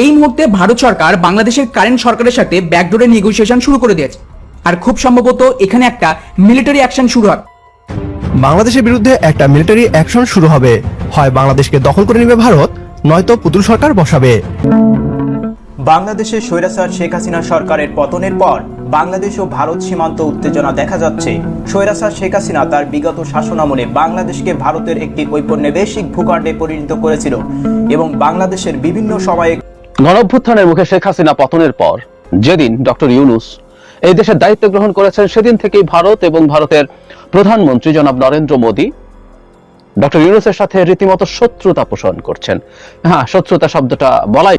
এই মুহূর্তে ভারত সরকার বাংলাদেশের কারেন্ট সরকারের সাথে ব্যাকডোরে নেগোসিয়েশন শুরু করে দিয়েছে। আর খুব সম্ভবত এখানে একটা মিলিটারি অ্যাকশন শুরু হবে। বাংলাদেশের বিরুদ্ধে একটা মিলিটারি অ্যাকশন শুরু হবে। হয় বাংলাদেশকে দখল করে নেবে ভারত নয়তো পুতুল সরকার বসাবে। বাংলাদেশের স্বৈরাচার শেখ হাসিনা সরকারের পতনের পর বাংলাদেশ ও ভারত সীমান্ত উত্তেজনা দেখা যাচ্ছে। স্বৈরাচার শেখ হাসিনা তার বিগত শাসনামলে বাংলাদেশকে ভারতের একটি ঔপনিবেশিক ভূখণ্ডে পরিণত করেছিল এবং বাংলাদেশের বিভিন্ন সময়ে গণঅভ্যুত্থানের মুখে শেখ হাসিনা পতনের পর, যেদিন ডক্টর ইউনুস এই দেশের দায়িত্ব গ্রহণ করেছেন, সেদিন থেকেই ভারত এবং ভারতের প্রধানমন্ত্রী জনাব নরেন্দ্র মোদী ডক্টর ইউনুসের সাথে রীতিমতো শত্রুতা পোষণ করছেন। হ্যাঁ শত্রুতা শব্দটা বলাই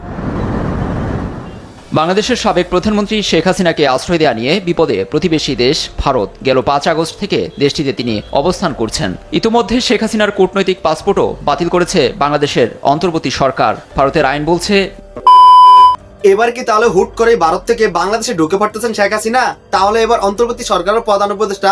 বাংলাদেশের সাবেক প্রধানমন্ত্রী শেখ হাসিনাকে আশ্রয় দেওয়া নিয়ে বিপদে প্রতিবেশী দেশ ভারত গেল পাঁচ আগস্ট থেকে দেশটিতে তিনি অবস্থান করছেন। ইতিমধ্যে শেখ হাসিনার কূটনৈতিক পাসপোর্টও বাতিল করেছে বাংলাদেশের অন্তর্বর্তী সরকার। ভারতের আইন বলছে এবার কি তাহলে হুট করে ভারত থেকে বাংলাদেশে ঢুকে পড়তেছেন শেখ হাসিনা? তাহলে এবার অন্তর্বর্তী সরকারের প্রধান উপদেষ্টা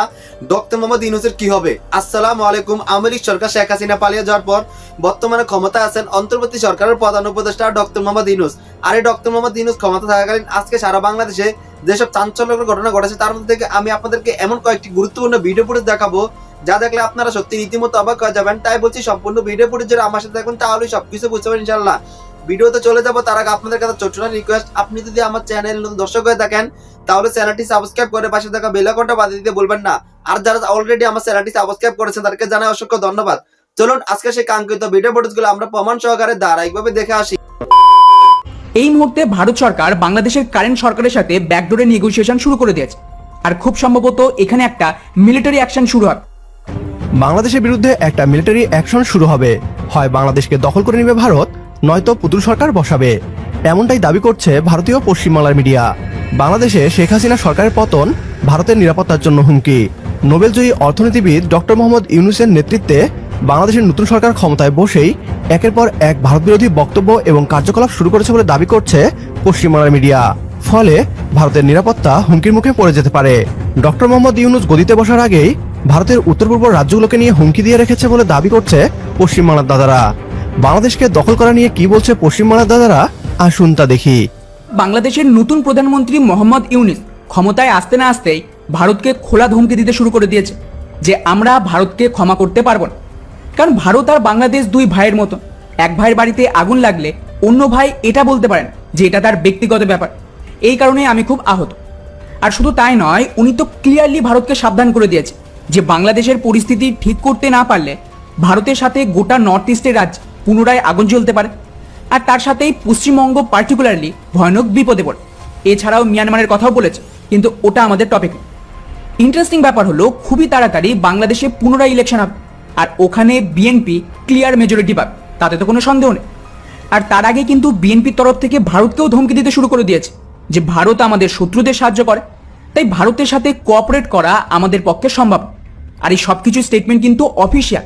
ডক্টর মোহাম্মদ ইউনুসের কি হবে? আসসালামু আলাইকুম লীগ সরকার শেখ হাসিনা পালিয়ে যাওয়ার পর বর্তমানে ক্ষমতায় আছেন অন্তর্বর্তী সরকারের প্রধান উপদেষ্টা ডক্টর মোহাম্মদ ইউনুস। আর এই ডক্টর মোহাম্মদ ইউনুস ক্ষমতা থাকাকালীন আজকে সারা বাংলাদেশে যেসব চাঞ্চল্যকর ঘটনা ঘটেছে, তার মধ্যে থেকে আমি আপনাদেরকে এমন কয়েকটি গুরুত্বপূর্ণ ভিডিও ফুটেজ দেখাবো, যা দেখলে আপনারা সত্যি রীতিমতো অবাক হয়ে যাবেন। তাই বলছি, সম্পূর্ণ ভিডিও ফুটেজ যদি আমার সাথে দেখুন তাহলে সবকিছু বুঝতে পারবেন ইনশাল্লাহ ভিডিওতে চলে যাব তার আগে আপনাদের কাছে ছোট্ট রিকোয়েস্ট আপনি যদি আমার চ্যানেল নতুন দর্শক হয়ে থাকেন তাহলে চ্যানেলটি সাবস্ক্রাইব করে পাশে থাকা বেল আইকনটা বাজিয়ে দিতে বলবেন না। আর যারা অলরেডি আমার চ্যানেলটি সাবস্ক্রাইব করেছেন তাদেরকে জানাই অসংখ্য ধন্যবাদ। চলুন আজকে সেই কাঙ্ক্ষিত ভিডিও ফুটেজগুলো আমরা প্রমাণ সহকারে ধারাবাহিকভাবে দেখে আসি। এই মুহূর্তে ভারত সরকার বাংলাদেশের কারেন্ট সরকারের সাথে ব্যাকডোরে নেগোসিয়েশন শুরু করে দিয়েছে। আর খুব সম্ভবত এখানে একটা মিলিটারি অ্যাকশন শুরু হবে। বাংলাদেশের বিরুদ্ধে একটা মিলিটারি অ্যাকশন শুরু হবে। হয় বাংলাদেশকে দখল করে নেবে ভারত নয়তো পুতুল সরকার বসাবে। এমনটাই দাবি করছে ভারতীয় পশ্চিমবাংলার মিডিয়া। বাংলাদেশে শেখ হাসিনা সরকারের পতন, ভারতের নিরাপত্তার জন্য হুমকি। নোবেলজয়ী অর্থনীতিবিদ ডক্টর মোহাম্মদ ইউনুসের নেতৃত্বে বাংলাদেশের নতুন সরকার ক্ষমতায় বসেই একের পর এক ভারত বিরোধী বক্তব্য এবং কার্যকলাপ শুরু করেছে বলে দাবি করছে পশ্চিমবাংলার মিডিয়া। ফলে ভারতের নিরাপত্তা হুমকির মুখে পড়ে যেতে পারে। ডক্টর মোহাম্মদ ইউনুস গদিতে বসার আগেই ভারতের উত্তর পূর্ব রাজ্যগুলোকে নিয়ে হুমকি দিয়ে রেখেছে বলে দাবি করছে পশ্চিমবাংলার দাদারা। বাংলাদেশকে দখল করা নিয়ে কি বলছে পশ্চিমবাংলার দাদারা? আসুন তা দেখি। বাংলাদেশের নতুন প্রধানমন্ত্রী মোহাম্মদ ইউনিস ক্ষমতায় আসতে না আসতেই ভারতকে খোলা ধমকি দিতে শুরু করে দিয়েছে যে আমরা ভারতকে ক্ষমা করতে পারব না। কারণ ভারত আর বাংলাদেশ দুই ভাইয়ের মতো এক ভাইয়ের বাড়িতে আগুন লাগলে অন্য ভাই এটা বলতে পারেন যে এটা তার ব্যক্তিগত ব্যাপার। এই কারণে আমি খুব আহত। আর শুধু তাই নয়, উনি তো ক্লিয়ারলি ভারতকে সাবধান করে দিয়েছে যে বাংলাদেশের পরিস্থিতি ঠিক করতে না পারলে ভারতের সাথে গোটা নর্থ ইস্টের রাজ্য পুনরায় আগুন জ্বলতে পারে। আর তার সাথেই পশ্চিমবঙ্গ পার্টিকুলারলি ভয়ানক বিপদে পড়ে। এছাড়াও মিয়ানমারের কথাও বলেছে, কিন্তু ওটা আমাদের টপিক ইন্টারেস্টিং ব্যাপার হলো, খুবই তাড়াতাড়ি বাংলাদেশে পুনরায় ইলেকশন হবে। আর ওখানে বিএনপি ক্লিয়ার মেজরিটি পাবে, তাতে তো কোনো সন্দেহ নেই। আর তার আগে কিন্তু বিএনপির তরফ থেকে ভারতকেও ধমকি দিতে শুরু করে দিয়েছে, যে ভারত আমাদের শত্রুদের সাহায্য করে। তাই ভারতের সাথে কোঅপারেট করা আমাদের পক্ষে সম্ভব। আর এই সব কিছু স্টেটমেন্ট কিন্তু অফিসিয়াল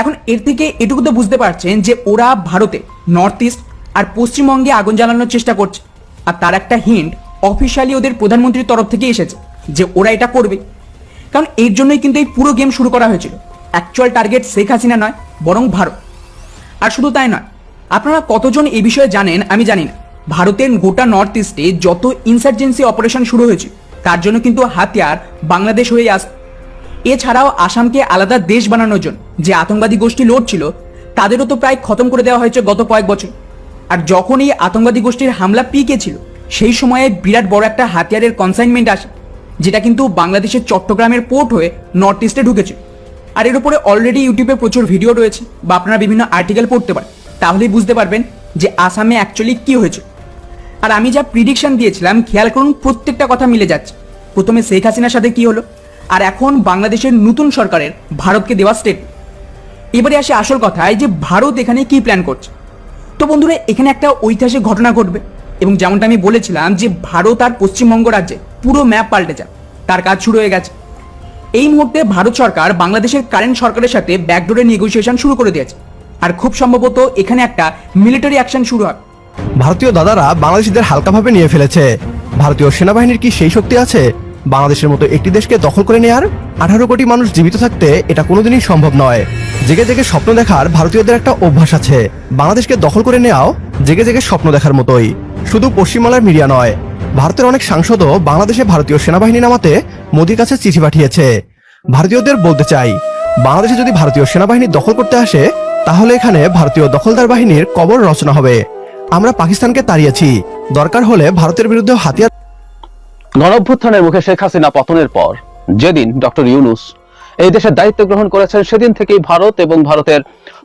এখন এর থেকে এটুকু তো বুঝতে পারছেন যে ওরা ভারতে নর্থ ইস্ট আর পশ্চিমবঙ্গে আগুন জ্বালানোর চেষ্টা করছে। আর তার একটা হিন্ট অফিসিয়ালি ওদের প্রধানমন্ত্রীর তরফ থেকে এসেছে যে ওরা এটা করবে। কারণ এর জন্যই কিন্তু এই পুরো গেম শুরু করা হয়েছিল। অ্যাকচুয়াল টার্গেট শেখ হাসিনা নয়, বরং ভারত। আর শুধু তাই নয়, আপনারা কতজন এই বিষয়ে জানেন আমি জানি না। ভারতের গোটা নর্থ ইস্টে যত ইনসার্জেন্সি অপারেশন শুরু হয়েছে, তার জন্য কিন্তু হাতিয়ার বাংলাদেশ হয়ে আস এছাড়াও আসামকে আলাদা দেশ বানানোর জন্য যে আতঙ্কবাদী গোষ্ঠী লড়ছিল, তাদেরও তো প্রায় খতম করে দেওয়া হয়েছে গত কয়েক বছর। আর যখন এই আতঙ্কবাদী গোষ্ঠীর হামলা পিকে ছিল, সেই সময়ে বিরাট বড় একটা হাতিয়ারের কনসাইনমেন্ট আসে, যেটা কিন্তু বাংলাদেশের চট্টগ্রামের পোর্ট হয়ে নর্থ ইস্টে ঢুকেছে। আর এর উপরে অলরেডি ইউটিউবে প্রচুর ভিডিও রয়েছে, বা আপনারা বিভিন্ন আর্টিকেল পড়তে পারেন। তাহলেই বুঝতে পারবেন যে আসামে অ্যাকচুয়ালি কি হয়েছে। আর আমি যা প্রিডিকশন দিয়েছিলাম, খেয়াল করুন প্রত্যেকটা কথা মিলে যাচ্ছে। প্রথমে শেখ হাসিনার সাথে কি হলো? আর এখন বাংলাদেশের নতুন সরকারের, ভারতকে দেওয়া স্টেট এবারে আসে আসল কথায় যে ভারত এখানে কি প্ল্যান করছে। তো বন্ধুরা, এখানে একটা ঐতিহাসিক ঘটনা ঘটবে এবং যেমনটা আমি বলেছিলাম যে ভারত আর পশ্চিমবঙ্গ রাজ্যে পুরো ম্যাপ পাল্টে যায় তার কাজ শুরু হয়ে গেছে। এই মুহূর্তে ভারত সরকার বাংলাদেশের কারেন্ট সরকারের সাথে ব্যাকডোরে নেগোসিয়েশন শুরু করে দিয়েছে। আর খুব সম্ভবত এখানে একটা মিলিটারি অ্যাকশন শুরু হয় ভারতীয় দাদারা বাংলাদেশিদের হালকাভাবে নিয়ে ফেলেছে। ভারতীয় সেনাবাহিনীর কি সেই শক্তি আছে? বাংলাদেশের মতো একটি দেশকে দখল করে নেয়ার আঠারো কোটি মানুষ জীবিত থাকতে এটা কোনোদিনই সম্ভব নয়। জেগে জেগে স্বপ্ন দেখার ভারতীয়দের একটা অভ্যাস আছে। বাংলাদেশকে দখল করে নেওয়াও জেগে জেগে স্বপ্ন দেখার মতোই। শুধু পশ্চিমবাংলার মিডিয়া নয়, ভারতের অনেক সাংসদও বাংলাদেশে ভারতীয় সেনাবাহিনী নামাতে মোদীর কাছে চিঠি পাঠিয়েছে। ভারতীয়দের বলতে চাই, বাংলাদেশে যদি ভারতীয় সেনাবাহিনী দখল করতে আসে, তাহলে এখানে ভারতীয় দখলদার বাহিনীর কবর রচনা হবে। আমরা পাকিস্তানকে তাড়িয়েছি। দরকার হলে ভারতের বিরুদ্ধে হাতিয়ার গণঅভ্যুত্থানের মুখে শেখ হাসিনা পতনের পর, যেদিন ডক্টর ইউনুস এই দেশের দায়িত্ব গ্রহণ করেছেন, সেদিন থেকেই ভারত এবং ভারতের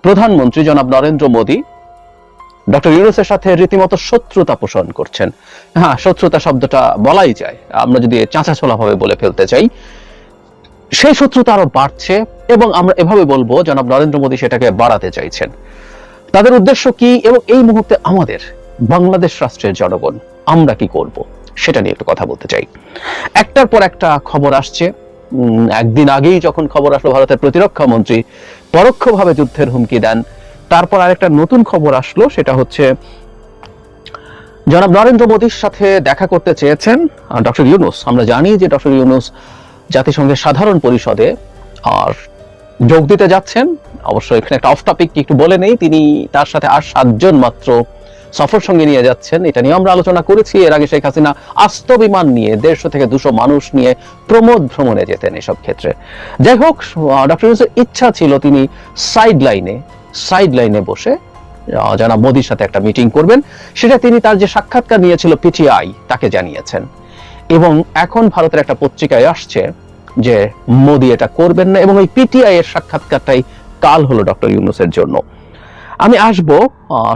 প্রধানমন্ত্রী জনাব নরেন্দ্র মোদী ডক্টর ইউনুসের সাথে রীতিমতো শত্রুতা পোষণ করছেন। হ্যাঁ শত্রুতা শব্দটা বলাই যায়। আমরা যদি চাঁচাছোলা ভাবে বলে ফেলতে চাই, সেই শত্রুতা আরও বাড়ছে এবং আমরা এভাবে বলব, জনাব নরেন্দ্র মোদী সেটাকে বাড়াতে চাইছেন। তাদের উদ্দেশ্য কি এবং এই মুহূর্তে আমাদের বাংলাদেশ রাষ্ট্রের জনগণ আমরা কি করব? সেটা নিয়ে একটু কথা বলতে চাই। একটার পর একটা খবর আসছে। একদিন আগেই যখন খবর আসলো ভারতের প্রতিরক্ষা মন্ত্রী, পরোক্ষভাবে যুদ্ধের হুমকি দেন। তারপর আরেকটা নতুন খবর আসলো, সেটা হচ্ছে, জনাব নরেন্দ্র মোদীর সাথে দেখা করতে চেয়েছেন ডক্টর ইউনুস। আমরা জানি যে ডক্টর ইউনুস জাতিসংঘের সাধারণ পরিষদে আর যোগ দিতে যাচ্ছেন। অবশ্য এখানে একটা অফ টপিক একটু বলে নেই, তিনি তার সাথে আর সাতজন মাত্র সফর সঙ্গে নিয়ে যাচ্ছেন, এটা নিয়ে আমরা আলোচনা করেছি। এর আগে শেখ হাসিনা আস্ত বিমান নিয়ে দেড়শো থেকে দুশো মানুষ নিয়ে প্রমোদ ভ্রমণে যেতেন এসব ক্ষেত্রে। যাই হোক ডক্টর ইউনুসের ইচ্ছা ছিল তিনি সাইড লাইনে সাইড লাইনে বসে জনাব মোদির সাথে একটা মিটিং করবেন। সেটা তিনি তার যে সাক্ষাৎকার নিয়েছিল পিটিআই তাকে জানিয়েছেন। এবং এখন ভারতের একটা পত্রিকায় আসছে যে মোদি এটা করবেন না, এবং ওই পিটিআই এর সাক্ষাৎকারটাই কাল হলো ডক্টর ইউনুসের জন্য। আমি আসব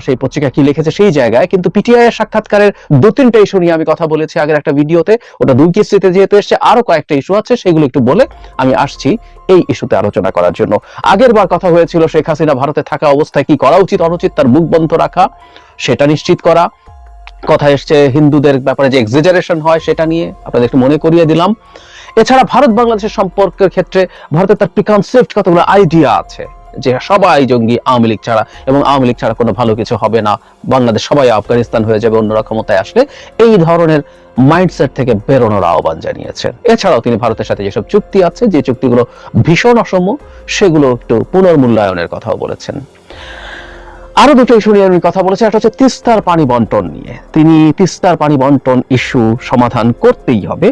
সেই পত্রিকা কি লিখেছে সেই জায়গায়, কিন্তু পিটিআই এর সাক্ষাৎকারের দু তিনটা ইস্যু নিয়ে আমি কথা বলেছি আগের একটা ভিডিওতে, ওটা দুই কিস্তিতে যেহেতু এসছে, আরও কয়েকটা ইস্যু আছে, সেগুলো একটু বলে আমি আসছি এই ইস্যুতে আলোচনা করার জন্য। আগের বার কথা হয়েছিল শেখ হাসিনা ভারতে থাকা অবস্থায় কি করা উচিত, অনুচিত তার মুখ বন্ধ রাখা, সেটা নিশ্চিত করা। কথা এসছে হিন্দুদের ব্যাপারে যে এক্সিজারেশন হয় সেটা নিয়ে, আপনাদের একটু মনে করিয়ে দিলাম। এছাড়া ভারত বাংলাদেশের সম্পর্কের ক্ষেত্রে ভারতের তার প্রিকনসেপ্ট কতগুলো আইডিয়া আছে? যে সবাই জঙ্গি আওয়ামী লীগ ছাড়া এবং আওয়ামী লীগ ছাড়া কোনো ভালো কিছু হবে না। বাংলাদেশ সবাই আফগানিস্তান হয়ে যাবে অন্যরা ক্ষমতায় আসলে এই ধরনের মাইন্ডসেট থেকে বেরোনোর আহ্বান জানিয়েছেন। এছাড়াও তিনি ভারতের সাথে যেসব চুক্তি আছে, যে চুক্তিগুলো ভীষণ অসম সেগুলো একটু পুনর্মূল্যায়নের কথাও বলেছেন। আরও দুটো ইস্যু নিয়ে কথা বলেছি, একটা হচ্ছে তিস্তার পানি বন্টন নিয়ে। তিনি তিস্তার পানি বন্টন ইস্যু সমাধান করতেই হবে।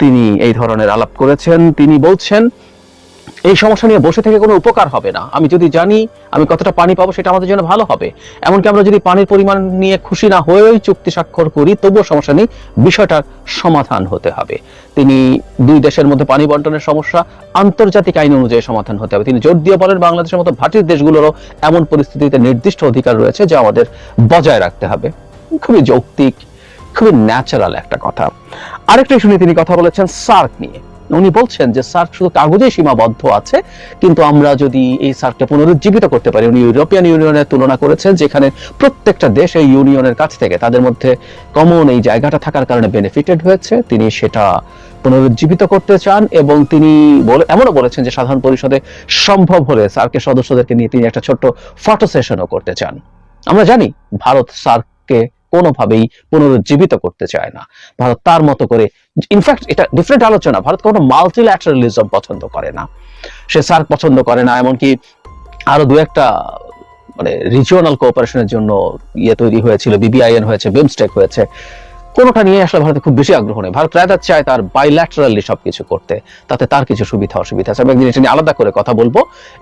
তিনি এই ধরনের আলাপ করেছেন। তিনি বলছেন এই সমস্যা নিয়ে বসে থেকে কোনো উপকার হবে না। আমি যদি জানি আমি কতটা পানি পাবো সেটা আমাদের জন্য ভালো হবে। এমনকি আমরা যদি পানির পরিমাণ নিয়ে খুশি না হয়েই চুক্তি স্বাক্ষর করি, তবুও সমস্যা নেই বিষয়টার সমাধান হতে হবে। তিনি দুই দেশের মধ্যে পানি বন্টনের সমস্যা, আন্তর্জাতিক আইন অনুযায়ী সমাধান হতে হবে। তিনি জোর দিয়ে বলেন, বাংলাদেশের মতো ভাটির দেশগুলোরও এমন পরিস্থিতিতে নির্দিষ্ট অধিকার রয়েছে যা আমাদের বজায় রাখতে হবে। খুবই যৌক্তিক, খুবই ন্যাচারাল একটা কথা। আরেকটা নিয়ে তিনি কথা বলেছেন, সার্ক নিয়ে। উনি বলছেন যে সার্ক শুধু কাগজে সীমাবদ্ধ আছে, কিন্তু আমরা যদি এই সার্কটা পুনরুজ্জীবিত করতে পারি, উনি ইউরোপিয়ান ইউনিয়নের তুলনা করেছেন, যেখানে প্রত্যেকটা দেশ এই ইউনিয়নের কাছ থেকে তাদের মধ্যে কমন এই জায়গাটা থাকার কারণে বেনিফিটেড হয়েছে। তিনি সেটা পুনরুজ্জীবিত করতে চান এবং তিনি বলে, এমনও বলেছেন যে সাধারণ পরিষদে সম্ভব হলে সার্কের সদস্যদেরকে নিয়ে তিনি একটা ছোট্ট ফটো সেশনও করতে চান। আমরা জানি ভারত সার্ককে কোনোভাবেই পুনরুজ্জীবিত করতে চায় না। ভারত তার মতো করে ইনফ্যাক্ট এটা ডিফারেন্ট আলোচনা। ভারত কোনো মাল্টিল্যাটারালিজম পছন্দ করে না। সে সার্ক পছন্দ করে না, এমনকি আরও দু একটা মানে রিজিওনাল কোঅপারেশনের জন্য ইয়ে তৈরি হয়েছিল বিবিআইএন হয়েছে বিমস্টেক হয়েছে। কোনোটা নিয়ে আসলে ভারতে খুব বেশি আগ্রহ নেই। ভারত রাদার চায় তার বাইল্যাটারালি সবকিছু করতে, তাতে তার কিছু সুবিধা অসুবিধা আছে। আমি একদিন আলাদা করে কথা বলব।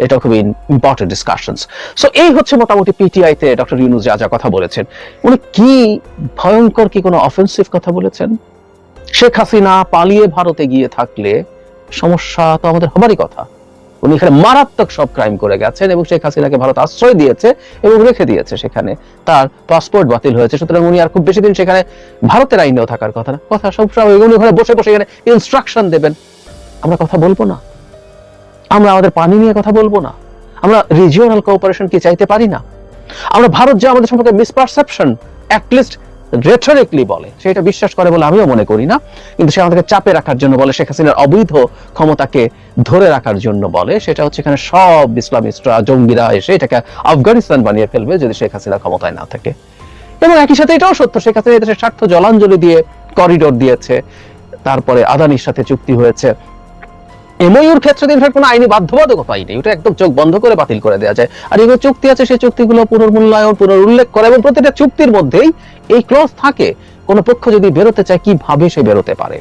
এটা খুবই ইম্পর্টেন্ট ডিসকাশনস সো এই হচ্ছে মোটামুটি পিটিআই তে ডক্টর ইউনুস যা যা কথা বলেছেন। উনি কি ভয়ঙ্কর কি কোনো অফেন্সিভ কথা বলেছেন? শেখ হাসিনা পালিয়ে ভারতে গিয়ে থাকলে সমস্যা তো আমাদের হবারই কথা। উনি এখানে মারাত্মক সব ক্রাইম করে গেছেন এবং শেখ হাসিনাকে ভারত আশ্রয় দিয়েছে এবং রেখে দিয়েছে সেখানে। তার পাসপোর্ট বাতিল হয়েছে। সুতরাং উনি আর খুব বেশি দিন সেখানে ভারতের আইনেও থাকার কথা না। কথা সবসময় উনি ওখানে বসে বসে এখানে ইনস্ট্রাকশন দেবেন। আমরা কথা বলব না। আমরা আমাদের পানি নিয়ে কথা বলব না। আমরা রিজিওনাল কোঅপারেশন কি চাইতে পারি না? আমরা ভারত যে আমাদের সম্পর্কে মিসপারসেপশন অ্যাটলিস্ট রেটরিকলি বলে সেটা বিশ্বাস করে বলে আমিও মনে করি না, কিন্তু সে আমাদেরকে চাপে রাখার জন্য বলে, শেখ হাসিনার অবৈধ ক্ষমতাকে ধরে রাখার জন্য বলে, সেটা হচ্ছে এখানে সব ইসলামিস্টরা, জঙ্গিরা এসে এটাকে আফগানিস্তান বানিয়ে ফেলবে যদি শেখ হাসিনা ক্ষমতায় না থাকে। এবং একই সাথে এটাও সত্য, শেখ হাসিনা এই দেশের স্বার্থ জলাঞ্জলি দিয়ে করিডোর দিয়েছে, তারপরে আদানির সাথে চুক্তি হয়েছে। এমওইউর ক্ষেত্রে ইনফ্যাক্ট কোনো আইনি বাধ্যবাধকতাই নেই। ওটা একদম চোখ বন্ধ করে বাতিল করে দেওয়া যায়। আর এগুলো চুক্তি আছে, সেই চুক্তিগুলো পুনর্মূল্যায়ন, পুনরুল্লেখ করা এবং প্রতিটা চুক্তির মধ্যেই এই ক্লজ থাকে, কোনো পক্ষ যদি বেরোতে চায়, কীভাবে সে বেরোতে পারে?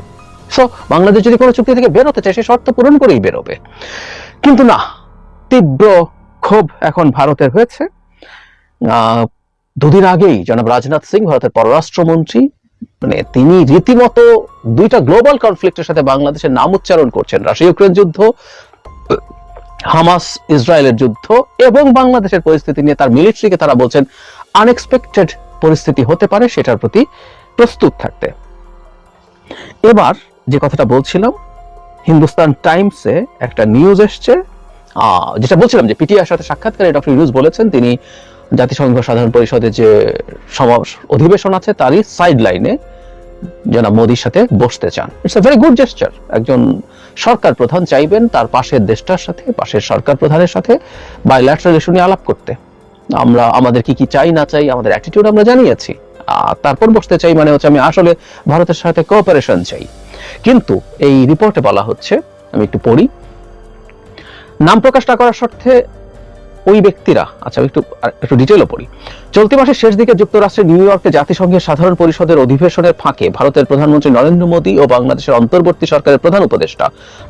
সো বাংলাদেশ যদি কোনো চুক্তি থেকে বেরোতে চায়, সে শর্ত পূরণ করেই বেরোবে। কিন্তু না, তীব্র ক্ষোভ এখন ভারতের হয়েছে। দুদিন আগেই জনাব রাজনাথ সিং, ভারতের পররাষ্ট্রমন্ত্রী মানে তিনি রীতিমতো দুইটা গ্লোবাল কনফ্লিক্টের সাথে বাংলাদেশের নাম উচ্চারণ করছেন। রাশিয়া ইউক্রেন যুদ্ধ, হামাস ইসরায়েলের যুদ্ধ এবং বাংলাদেশের পরিস্থিতি নিয়ে তার মিলিটারিকে তারা বলছেন আনএক্সপেক্টেড পরিস্থিতি হতে পারে, সেটার প্রতি প্রস্তুত থাকতে। এবার যে কথাটা বলছিলাম, হিন্দুস্তান টাইমসে একটা নিউজ এসছে যেটা বলছিলাম যে পিটিআর সাথে সাক্ষাৎকারে ডক্টর ইউনুস বলেছেন, তিনি জাতিসংঘ সাধারণ পরিষদের যে অধিবেশন আছে, তারই সাইড লাইনে জনাব মোদির সাথে বসতে চান। It's a very good gesture একজন সরকার প্রধান চাইবেন তার পাশের দেশটার সাথে, পাশের সরকার প্রধানের সাথে বাইল্যাটারাল ইস্যু নিয়ে আলাপ করতে। আমরা, আমাদের কি কি চাই না চাই, আমাদের অ্যাটিটিউড আমরা জানিয়েছি। আর তারপর বসতে চাই মানে হচ্ছে আমি আসলে ভারতের সাথে কোঅপারেশন চাই। কিন্তু এই রিপোর্টে বলা হচ্ছে, আমি একটু পড়ি, নাম প্রকাশ না করার স্বার্থে ওই ব্যক্তিরা আচ্ছা একটু একটু ডিটেলও পড়ি। চলতি মাসের শেষ দিকে যুক্তরাষ্ট্রের নিউ ইয়র্কে জাতিসংঘের সাধারণ পরিষদের অধিবেশনের ফাঁকে ভারতের প্রধানমন্ত্রী নরেন্দ্র মোদী ও বাংলাদেশের অন্তর্বর্তী সরকারের প্রধান উপদেষ্টা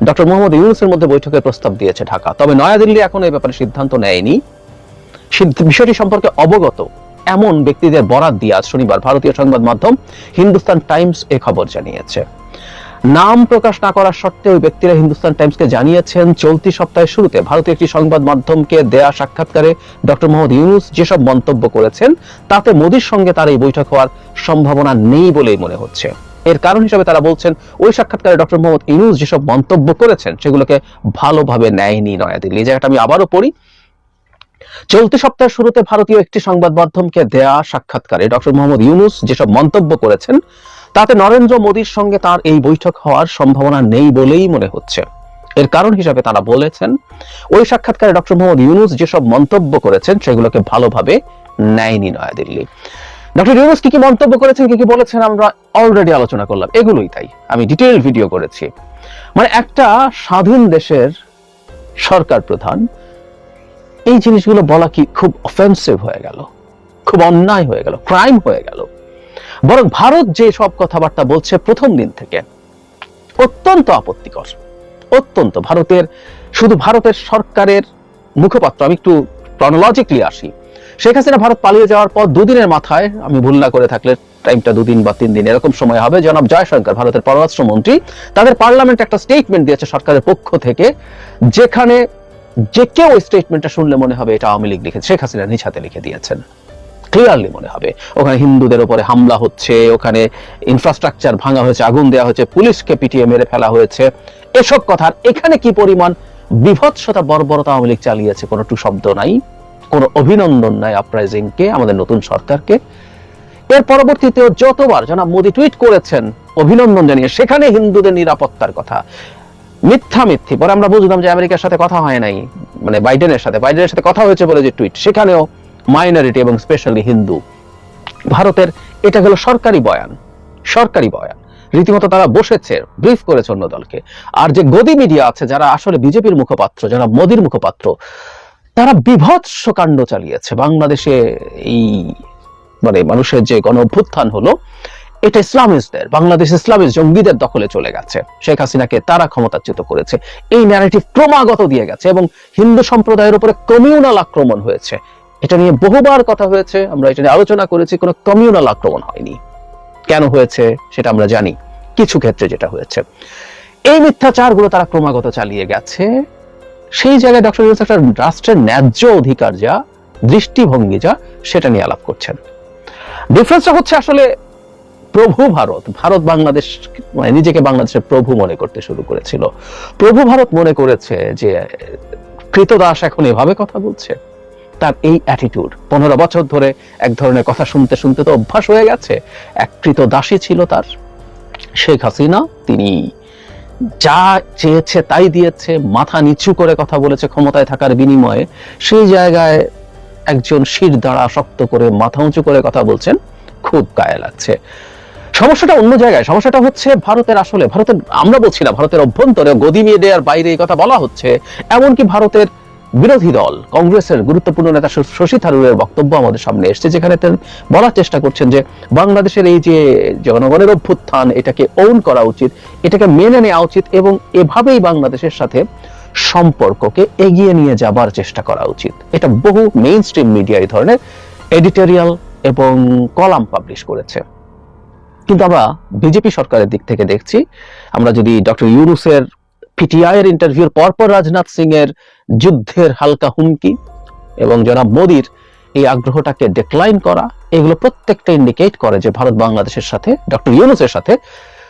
ডক্টর মোহাম্মদ ইউনুসের মধ্যে বৈঠকের প্রস্তাব দিয়েছে ঢাকা। তবে নয়াদিল্লি এখন এই ব্যাপারে সিদ্ধান্ত নেয়নি। বিষয়টি সম্পর্কে অবগত এমন ব্যক্তিদের বরাত দিয়ে আজ শনিবার ভারতীয় সংবাদ মাধ্যম হিন্দুস্তান টাইমস এ খবর জানিয়েছে। নাম প্রকাশ না করার সত্ত্বেও ওই ব্যক্তিরা হিন্দুস্তান টাইমসকে জানিয়েছেন, চলতি সপ্তাহের শুরুতে ভারতীয় একটি সংবাদ মাধ্যমকে দেয়া সাক্ষাৎকারে ডক্টর মোহাম্মদ ইউনুস যেসব মন্তব্য করেছেন, তাতে মোদির সঙ্গে তার এই বৈঠক হওয়ার সম্ভাবনা নেই বলেই মনে হচ্ছে। এর কারণ হিসেবে তারা বলছেন, ওই সাক্ষাৎকারে ডক্টর মোহাম্মদ ইউনুস যেসব মন্তব্য করেছেন, সেগুলোকে ভালোভাবে নেয়নি নয়াদিল্লি। এই জায়গাটা আমি আবারও পড়ি। চলতি সপ্তাহের শুরুতে ভারতীয় একটি সংবাদ মাধ্যমকে দেয়া সাক্ষাৎকারে ডক্টর মোহাম্মদ ইউনুস যেসব মন্তব্য করেছেন তাতে নরেন্দ্র মোদীর সঙ্গে তার এই বৈঠক হওয়ার সম্ভাবনা নেই বলেই মনে হচ্ছে। এর কারণ হিসাবে তারা বলেছেন, ওই সাক্ষাৎকারে ডক্টর মোহাম্মদ ইউনুস যেসব মন্তব্য করেছেন, সেগুলোকে ভালোভাবে নেয়নি নয়াদিল্লি। ডক্টর ইউনুস কি কি মন্তব্য করেছেন, কি কি বলেছেন, আমরা অলরেডি আলোচনা করলাম। এগুলোই তাই। আমি ডিটেইল ভিডিও করেছি। মানে একটা স্বাধীন দেশের সরকার প্রধান, এই জিনিসগুলো বলা কি খুব অফেন্সিভ হয়ে গেল, খুব অন্যায় হয়ে গেল ক্রাইম হয়ে গেল। বরং ভারত যে সব কথাবার্তা বলছে প্রথম দিন থেকে, অত্যন্ত আপত্তিকর। অত্যন্ত ভারতের, শুধু ভারতের সরকারের মুখপাত্র, আমি একটু ক্রনোলজিক্যালি আসি। শেখ হাসিনা ভারত পালিয়ে যাওয়ার পর দুদিনের মাথায়, আমি ভুল না করে থাকলে টাইমটা দুদিন বা তিন দিন এরকম সময় হবে, জনাব জয়শঙ্কর, ভারতের পররাষ্ট্রমন্ত্রী তাদের পার্লামেন্ট একটা স্টেটমেন্ট দিয়েছে সরকারের পক্ষ থেকে, যেখানে যে কেউ ওই স্টেটমেন্টটা শুনলে মনে হবে এটা আওয়ামী লীগ লিখেছে, শেখ হাসিনা নিজ হাতে লিখে দিয়েছেন। ক্লিয়ারলি মনে হবে। ওখানে হিন্দুদের উপরে হামলা হচ্ছে, ওখানে ইনফ্রাস্ট্রাকচার ভাঙা হয়েছে, আগুন দেওয়া হয়েছে, পুলিশকে পিটিয়ে মেরে ফেলা হয়েছে। এসব কথার এখানে কি পরিমাণ বিভৎসতা, বর্বরতা আওয়ামী লীগ চালিয়েছে কোনো টু শব্দ নাই, কোনো অভিনন্দন নাই আপরাইজিংকে আমাদের নতুন সরকারকে। এর পরবর্তীতেও যতবার জনাব মোদী টুইট করেছেন, অভিনন্দন জানিয়ে, সেখানে হিন্দুদের নিরাপত্তার কথা। মিথ্যা মিথ্যি, পরে আমরা বুঝলাম যে আমেরিকার সাথে কথা হয় নাই মানে বাইডেনের সাথে বাইডেনের সাথে কথা হয়েছে বলে যে টুইট, সেখানেও মাইনরিটি এবং স্পেশালি হিন্দু। ভারতের এটা গেল সরকারি বয়ান সরকারি বয়ান। রীতিমতো তারা বসেছে, ব্রিফ করেছে অন্য দলকে। আর যে গদি মিডিয়া আছে, যারা আসলে বিজেপির মুখপাত্র, যারা মোদির মুখপাত্র, তারা বিভৎস কাণ্ড চালিয়েছে। বাংলাদেশে এই মানে মানুষের যে গণ অভ্যুত্থান হলো, এটা ইসলামিস্টদের, বাংলাদেশ ইসলামিস্ট জঙ্গিদের দখলে চলে গেছে। শেখ হাসিনাকে তারা ক্ষমতাচ্যুত করেছে। এই ন্যারেটিভ ক্রমাগত দিয়ে গেছে এবং হিন্দু সম্প্রদায়ের উপরে কমিউনাল আক্রমণ হয়েছে। এটা নিয়ে বহুবার কথা হয়েছে, আমরা এটা নিয়ে আলোচনা করেছি, কোনো কমিউনাল আক্রমণ হয়নি। কেন হয়েছে সেটা আমরা জানি, কিছু ক্ষেত্রে যেটা হয়েছে। এই মিথ্যাচারগুলো তারা ক্রমাগত চালিয়ে গেছে। সেই জায়গায় ডক্টর ইউনুস একটা রাষ্ট্রের ন্যায্য অধিকার যা, দৃষ্টিভঙ্গি যা, সেটা নিয়ে আলাপ করছেন। ডিফারেন্সটা হচ্ছে আসলে প্রভু ভারত ভারত বাংলাদেশ মানে নিজেকে বাংলাদেশের প্রভু মনে করতে শুরু করেছিল। প্রভু ভারত মনে করেছে যে কৃতদাস এখন এভাবে কথা বলছে। তার এই অ্যাটিটিউড পনেরো বছর ধরে এক ধরনের কথা শুনতে শুনতে তো অভ্যাস হয়ে গেছে। এক কৃতদাসী ছিল তার, শেখ হাসিনা। তিনি যা চেয়েছে তাই দিয়েছে, মাথা নিচু করে কথা বলেছে ক্ষমতায় থাকার বিনিময়ে। সেই জায়গায় একজন শির দাঁড়া শক্ত করে, মাথা উঁচু করে কথা বলছেন, খুব গায়ে লাগছে। সমস্যাটা অন্য জায়গায়। সমস্যাটা হচ্ছে ভারতের আসলে, ভারতের, আমরা বলছি না, ভারতের অভ্যন্তরে গদি মিডিয়ার বাইরে এই কথা বলা হচ্ছে। এমনকি ভারতের বিরোধী দল, কংগ্রেসের গুরুত্বপূর্ণ নেতা শশী থারুরের বক্তব্য আমাদের সামনে এসেছে, যেখানে বলার চেষ্টা করছেন যে বাংলাদেশের এই যে জনগণের অভ্যুত্থান, এটাকে ওন করা উচিত, এটাকে মেনে নেওয়া উচিত এবং এভাবেই বাংলাদেশের সাথে সম্পর্ককে এগিয়ে নিয়ে যাবার চেষ্টা করা উচিত। এটা বহু মেইন স্ট্রিম মিডিয়া এই ধরনের এডিটোরিয়াল এবং কলাম পাবলিশ করেছে। কিন্তু আমরা বিজেপি সরকারের দিক থেকে দেখছি, আমরা যদি ডক্টর ইউনুসের পিটিআই এর ইন্টারভিউর পরপর রাজনাথ সিং এর যুদ্ধের হালকা হুমকি এবং জনাব মোদির এই আগ্রহটাকে ডিক্লাইন করা, এগুলো প্রত্যেকটা ইন্ডিকেট করে যে ভারত বাংলাদেশের সাথে, ডক্টর ইউনুসের সাথে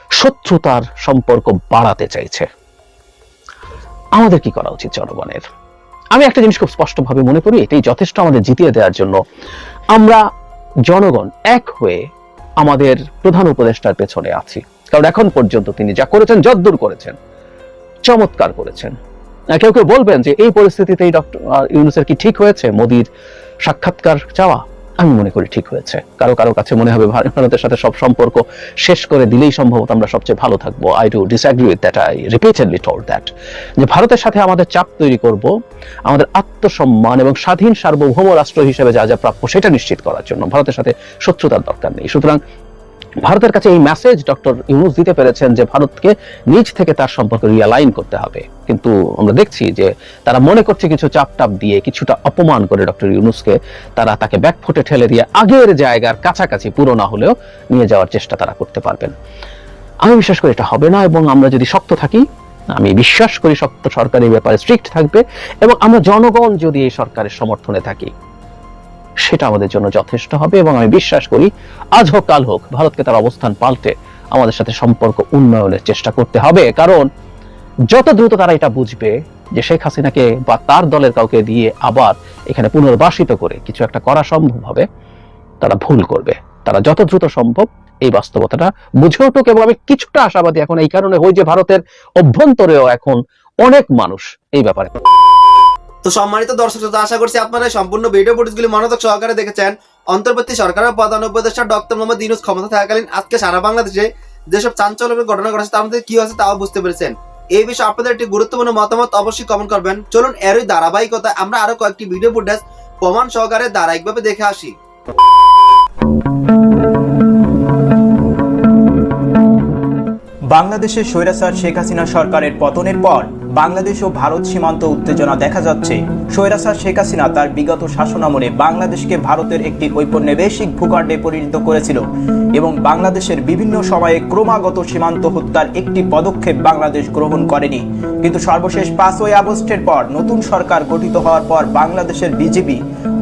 শত্রুতার সম্পর্ক বাড়াতে চাইছে। আমাদের কি করা উচিত জনগণের? আমি একটা জিনিস খুব স্পষ্টভাবে মনে করি, এটাই যথেষ্ট আমাদের জিতিয়ে দেওয়ার জন্য। আমরা জনগণ এক হয়ে আমাদের প্রধান উপদেষ্টার পেছনে আছি। কারণ এখন পর্যন্ত তিনি যা করেছেন যদ্দূর করেছেন। চমৎকার করেছেন। কেউ কেউ বলবেন যে এই পরিস্থিতিতেই ডক্টর ইউনুসের কি ঠিক হয়েছে? মোদির সাক্ষাৎকার চাওয়া আমি মনে করি ঠিক হয়েছে। কারও কারও কাছে মনে হবে ভারতের সাথে সব সম্পর্ক শেষ করে দিলেই সম্ভবত আমরা সবচেয়ে ভালো থাকব। I do disagree with that I repeatedly told that যে ভারতের সাথে আমাদের চাপ তৈরি করব, আমাদের আত্মসম্মান এবং স্বাধীন সার্বভৌম রাষ্ট্র হিসেবে যা যা প্রাপ্য সেটা নিশ্চিত করার জন্য। ভারতের সাথে শত্রুতার দরকার নেই। সুতরাং ভারতের কাছে এই মেসেজ ডক্টর ইউনুস দিতে পেরেছেন যে ভারতকে নিজ থেকে তার সম্পর্ক রিয়ালাইন করতে হবে। কিন্তু আমরা দেখছি যে তারা মনে করছে কিছু চাপ টাপ দিয়ে, কিছুটা অপমান করে ডক্টর ইউনুসকে। তারা তাকে ব্যাকফুটে ঠেলে দিয়ে আগের জায়গার কাছাকাছি পুরো না হলেও নিয়ে যাওয়ার চেষ্টা তারা করতে পারবেন। আমি বিশ্বাস করি এটা হবে না এবং আমরা যদি শক্ত থাকি, আমি বিশ্বাস করি শক্ত সরকার এই ব্যাপারে স্ট্রিক্ট থাকবে এবং আমরা জনগণ যদি এই সরকারের সমর্থনে থাকি। সেটা আমাদের জন্য যথেষ্ট হবে এবং আমি বিশ্বাস করি আজ হোক, কাল হোক, ভারতকে তার অবস্থান পাল্টে আমাদের সাথে সম্পর্ক উন্নয়নের চেষ্টা করতে হবে। কারণ যত দ্রুত তারা এটা বুঝবে যে শেখ হাসিনাকে বা তার দলের কাউকে দিয়ে আবার এখানে পুনর্বাসিত করে কিছু একটা করা সম্ভব হবে, তারা ভুল করবে। তারা যত দ্রুত সম্ভব এই বাস্তবতাটা বুঝে উঠুক এবং আমি কিছুটা আশাবাদী এখন এই কারণে হই যে ভারতের অভ্যন্তরেও এখন অনেক মানুষ এই ব্যাপারে তো সম্মানিত দর্শক শ্রোতা, আশা করছি আপনারা সম্পূর্ণ ভিডিও ফুটেজগুলি মনোযোগ সহকারে দেখেছেন। অন্তর্বর্তী সরকারের প্রধান উপদেষ্টা ডক্টর মোহাম্মদ ইউনুস ক্ষমতা থাকাকালীন আজকে সারা বাংলাদেশে যেসব চাঞ্চল্যকর ঘটনা ঘটেছে তার মধ্যে কি হয়েছে তাও বুঝতে পেরেছেন। এই বিষয়ে আপনাদের একটি গুরুত্বপূর্ণ মতামত অবশ্যই কমেন্ট করবেন। চলুন এরই ধারাবাহিকতা আমরা আরও কয়েকটি ভিডিও ফুটেজ প্রমাণ সহকারে ধারাবাহিকভাবে দেখে আসি। বাংলাদেশের স্বৈরাচার শেখ হাসিনা সরকারের পতনের পর বাংলাদেশ ও ভারত সীমান্ত উত্তেজনা দেখা যাচ্ছে। স্বৈরাচার শেখ হাসিনা তার বিগত শাসনামলে বাংলাদেশকে ভারতের একটি ঔপনিবেশিক ভূখণ্ডে পরিণত করেছিল এবং বাংলাদেশের বিভিন্ন সময়ে ক্রমাগত সীমান্ত হত্যার একটি পদক্ষেপ বাংলাদেশ গ্রহণ করেনি। কিন্তু সর্বশেষ পাঁচই আগস্টের পর নতুন সরকার গঠিত হওয়ার পর বাংলাদেশের বিজেপি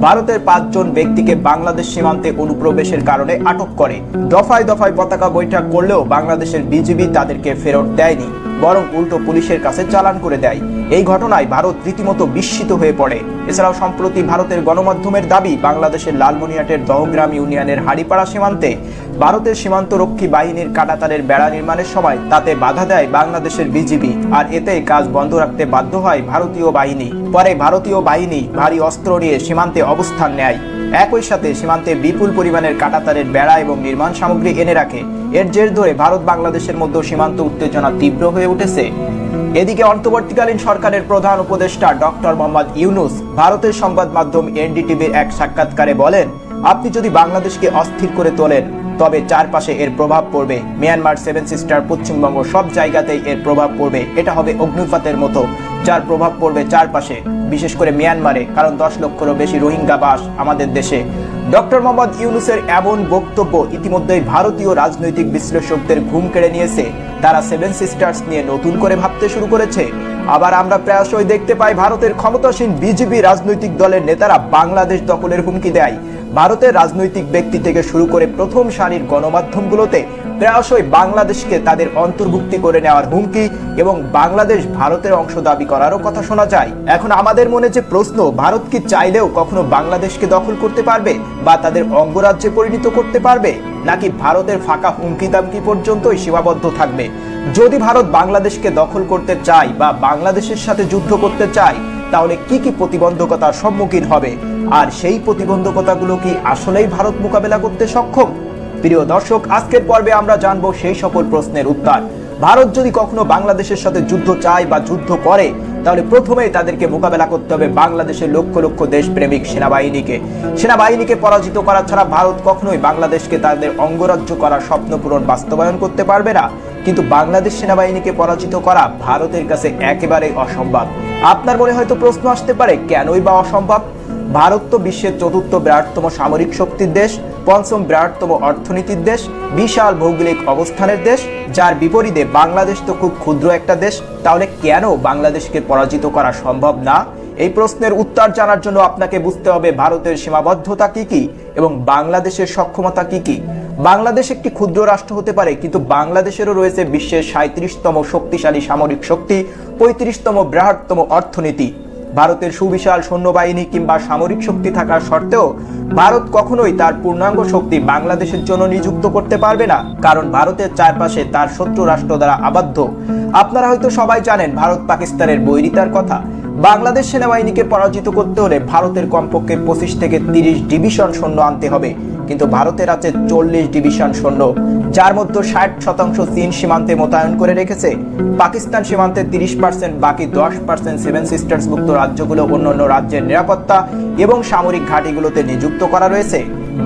ভারতের পাঁচজন ব্যক্তিকে বাংলাদেশ সীমান্তে অনুপ্রবেশের কারণে আটক করে। দফায় দফায় পতাকা বৈঠক করলেও বাংলাদেশের বিজিবি তাদেরকে ফেরত দেয়নি। বরং উল্টো পুলিশের কাছে চালান করে দেয়। এই ঘটনায় ভারত রীতিমতো বিস্মিত হয়ে পড়ে। এছাড়াও সম্প্রতি ভারতের গণমাধ্যমের দাবি, বাংলাদেশের লালমনিহাটের দহগ্রাম ইউনিয়নের হাড়িপাড়া সীমান্তে ভারতের সীমান্তরক্ষী বাহিনীর কাটাতারের বেড়া নির্মাণের সময় তাতে বাধা দেয় বাংলাদেশের বিজিবি। আর এতে কাজ বন্ধ রাখতে বাধ্য হয় ভারতীয় বাহিনী। পরে ভারতীয় বাহিনী ভারী অস্ত্র নিয়ে সীমান্তে অবস্থান নেয়। একই সাথে সীমান্তে বিপুল পরিমাণের কাটাতারের বেড়া এবং নির্মাণ সামগ্রী এনে রাখে। এর জের ধরে ভারত বাংলাদেশের মধ্যে সীমান্ত উত্তেজনা তীব্র হয়ে উঠেছে। এদিকে অন্তর্বর্তীকালীন সরকারের প্রধান উপদেষ্টা ডক্টর মোহাম্মদ ইউনুস ভারতের সংবাদ মাধ্যম এনডিটিভির এক সাক্ষাৎকারে বলেন, আপনি যদি বাংলাদেশকে অস্থির করে তোলেন, তবে চারপাশে এর প্রভাব পড়বে। মিয়ানমার সেভেন সিস্টার পশ্চিমবঙ্গ সব জায়গাতেই এর প্রভাব পড়বে। এটা হবে অগ্নুৎপাতের মতো যার প্রভাব পড়বে চারপাশে, বিশেষ করে মিয়ানমারে, কারণ দশ লক্ষেরও বেশি রোহিঙ্গা বাস আমাদের দেশে। ডক্টর মোহাম্মদ ইউনুসের এমন বক্তব্য ইতিমধ্যেই ভারতীয় রাজনৈতিক বিশ্লেষকদের ঘুম কেড়ে নিয়েছে। তারা সেভেন সিস্টার্স নিয়ে নতুন করে ভাবতে শুরু করেছে। আবার আমরা প্রায়শই দেখতে পাই ভারতের ক্ষমতাসীন বিজেপি রাজনৈতিক দলের নেতারা বাংলাদেশ দখলের হুমকি দেয়। ভারতের রাজনৈতিক ব্যক্তি থেকে শুরু করে প্রথম সারির গণমাধ্যমগুলোতে প্রায়শই বাংলাদেশকে তাদের অন্তর্ভুক্তি করে নেওয়ার হুমকি এবং বাংলাদেশ ভারতের অংশ দাবি করারও কথা শোনা যায়। এখন আমাদের মনে যে প্রশ্ন, ভারত কি চাইলেও কখনো বাংলাদেশকে দখল করতে পারবে বা তাদের অঙ্গরাজ্যে পরিণত করতে পারবে? নাকি ভারতের ফাঁকা হুমকি দামকি পর্যন্তই সীমাবদ্ধ থাকবে? যদি ভারত বাংলাদেশকে দখল করতে চায় বা বাংলাদেশের সাথে যুদ্ধ করতে চায়, তাহলে কি কি প্রতিবন্ধকতার সম্মুখীন হবে? আর সেই প্রতিবন্ধকতাগুলো কি আসলেই ভারত মোকাবেলা করতে সক্ষম? প্রিয় দর্শক, আজকের পর্বে আমরা জানব সেই সকল প্রশ্নের উত্তর। ভারত যদি কখনো বাংলাদেশের সাথে যুদ্ধ চায় বা যুদ্ধ করে, তাহলে প্রথমেই তাদেরকে মোকাবেলা করতে হবে বাংলাদেশের লক্ষ লক্ষ দেশপ্রেমিক সেনাবাহিনীকে। সেনাবাহিনীকে পরাজিত করা ছাড়া ভারত কখনোই বাংলাদেশকে তাদের অঙ্গরাজ্য করার স্বপ্ন পূরণ বাস্তবায়ন করতে পারবে না। কিন্তু বাংলাদেশ সেনাবাহিনীকে পরাজিত করা ভারতের কাছে একেবারেই অসম্ভব। আপনার মনে হয়তো প্রশ্ন আসতে পারে, কেনই বা অসম্ভব? ভারত তো বিশ্বের চতুর্থ বৃহত্তম সামরিক শক্তির দেশ, পঞ্চম বৃহত্তম অর্থনীতির দেশ, বিশাল ভৌগোলিক অবস্থানের দেশ, যার বিপরীতে বাংলাদেশ তো খুব ক্ষুদ্র একটা দেশ, তাহলে কেন বাংলাদেশকে পরাজিত করা সম্ভব না? এই প্রশ্নের উত্তর জানার জন্য আপনাকে বুঝতে হবে ভারতের সীমাবদ্ধতা কি কি এবং বাংলাদেশের সক্ষমতা কি কি। বাংলাদেশ একটি ক্ষুদ্র রাষ্ট্র হতে পারে, কিন্তু বাংলাদেশেরও রয়েছে বিশ্বের সাঁত্রিশতম শক্তিশালী সামরিক শক্তি, পঁয়ত্রিশতম বৃহত্তম অর্থনীতি। ভারতের সুবিশাল সৈন্যবাহিনী কিংবা সামরিক শক্তি থাকার সত্ত্বেও ভারত কখনোই তার পূর্ণাঙ্গ শক্তি বাংলাদেশের জন্য নিযুক্ত করতে পারবে না, কারণ ভারতের চারপাশে তার শত্রু রাষ্ট্র দ্বারা আবদ্ধ। আপনারা হয়তো সবাই জানেন, ভারত পাকিস্তানের বৈরিতার কথা। বাংলাদেশ সেনাবাহিনীকে পরাজিত করতে হলে ভারতের কমপক্ষে পঁচিশ থেকে তিরিশ ডিভিশন সৈন্য আনতে হবে। কিন্তু ভারতের আছে চল্লিশ ডিভিশন সৈন্য, যার মধ্যে ষাট শতাংশ চীন সীমান্তে মোতায়েন করে রেখেছে। পাকিস্তান সীমান্তে তিরিশ পার্সেন্ট বাকি দশ পার্সেন্ট সেভেন সিস্টার্স মুক্ত রাজ্যগুলো অন্যান্য রাজ্যের নিরাপত্তা এবং সামরিক ঘাঁটিগুলোতে নিযুক্ত করা রয়েছে।